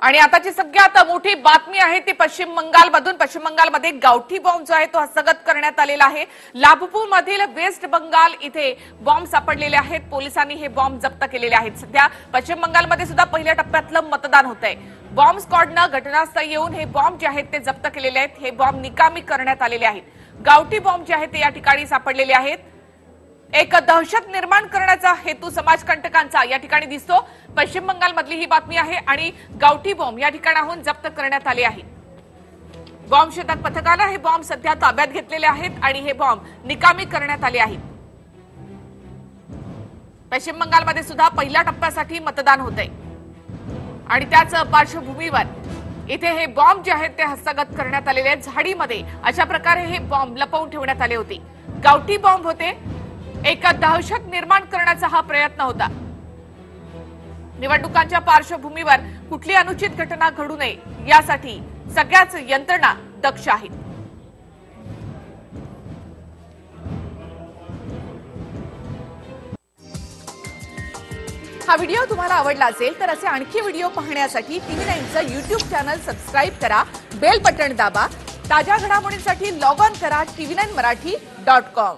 आणि आताची सगळ्यात मोठी बातमी आहे ती पश्चिम बंगालमधून. पश्चिम बंगालमध्ये गावठी बॉम्ब जो आहे तो हस्तगत करण्यात आलेला आहे. लाभपूरमधील वेस्ट बंगाल इथे बॉम्ब सापडलेले आहेत. पोलिसांनी हे बॉम्ब जप्त केलेले आहेत. सध्या पश्चिम बंगालमध्ये सुद्धा पहिल्या टप्प्यातलं मतदान होत आहे बॉम्ब स्क्वॉडनं घटनास्थळी येऊन हे बॉम्ब जे आहेत ते जप्त केलेले आहेत. हे बॉम्ब निकामी करण्यात आलेले आहेत. गावठी बॉम्ब जे आहेत ते या ठिकाणी सापडलेले आहेत. एक दहशत निर्माण करण्याचा हेतू समाजकंटकांचा या ठिकाणी दिसतो. पश्चिम बंगालमधली ही बातमी आहे आणि गावठी बॉम्ब या ठिकाणाहून जप्त करण्यात आले आहे. बॉम्ब शेतात पथकाला हे बॉम्ब सध्या ताब्यात घेतलेले आहेत आणि हे बॉम्ब निकामी करण्यात आले आहेत पश्चिम बंगालमध्ये सुद्धा पहिल्या टप्प्यासाठी मतदान होत आहे आणि त्याच पार्श्वभूमीवर इथे हे बॉम्ब जे आहेत ते हस्तगत करण्यात आलेले आहेत. झाडीमध्ये अशा प्रकारे हे बॉम्ब लपवून ठेवण्यात आले होते. गावठी बॉम्ब होते. एका दहशत निर्माण करण्याचा हा प्रयत्न होता. निवडणुकांच्या पार्श्वभूमीवर कुठली अनुचित घटना घडू नये यासाठी सगळ्याच यंत्रणा दक्ष आहेत. हा व्हिडिओ तुम्हाला आवडला असेल तर असे आणखी व्हिडिओ पाहण्यासाठी टीव्ही नाईनचं युट्यूब चॅनल सबस्क्राईब करा बेल बटन दाबा ताज्या घडामोडींसाठी लॉग ऑन करा TV nine Marathi dot com.